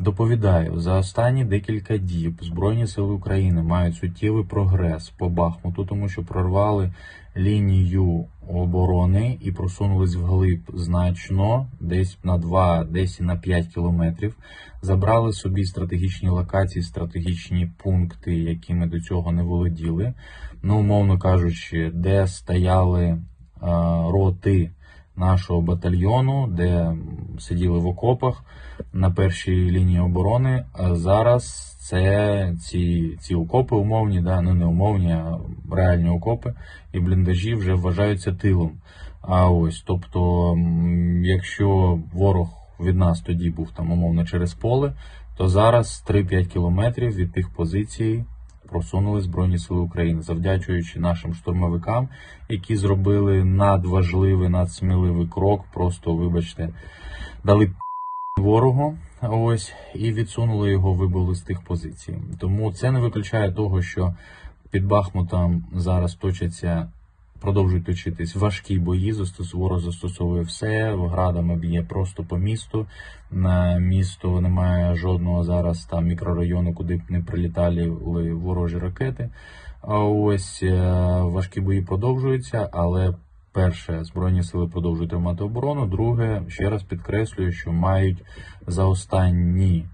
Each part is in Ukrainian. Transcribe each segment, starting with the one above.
Доповідаю, за останні декілька діб Збройні Сили України мають суттєвий прогрес по Бахмуту, тому що прорвали лінію оборони і просунулись вглиб значно, десь на 2, десь на 5 кілометрів. Забрали собі стратегічні локації, стратегічні пункти, якими до цього не володіли. Ну, умовно кажучи, де стояли е, роти нашого батальйону, де сиділи в окопах на першій лінії оборони. А зараз це ці, ці окопи умовні, да, ну не умовні, а реальні окопи і бліндажі вже вважаються тилом. А ось, тобто, якщо ворог від нас тоді був там умовно через поле, то зараз 3-5 кілометрів від тих позицій просунули Збройні Сили України, завдячуючи нашим штурмовикам, які зробили надважливий, надсміливий крок. Просто, вибачте, дали ворогу. Ось і відсунули його, вибили з тих позицій. Тому це не виключає того, що під Бахмутом зараз точаться. Продовжують точитись важкі бої. Ворог застосовує все. Градами б'є просто по місту. На місто немає жодного зараз там мікрорайону, куди б не прилітали ворожі ракети. А ось е, важкі бої продовжуються, але перше, збройні сили продовжують тримати оборону. Друге, ще раз підкреслюю, що мають за останні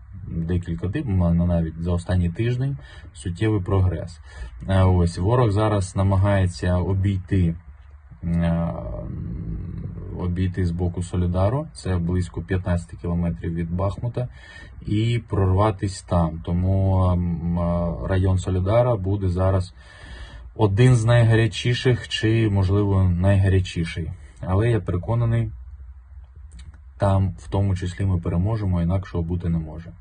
декілька діб, ну, навіть за останній тиждень суттєвий прогрес. Е, Ось ворог зараз намагається обійти. е, Обійти з боку Солідару, це близько 15 кілометрів від Бахмута, і прорватись там. Тому ем, е, район Солідара буде зараз один з найгарячіших, чи, можливо, найгарячіший. Але я переконаний, там в тому числі ми переможемо, інакшого бути не може.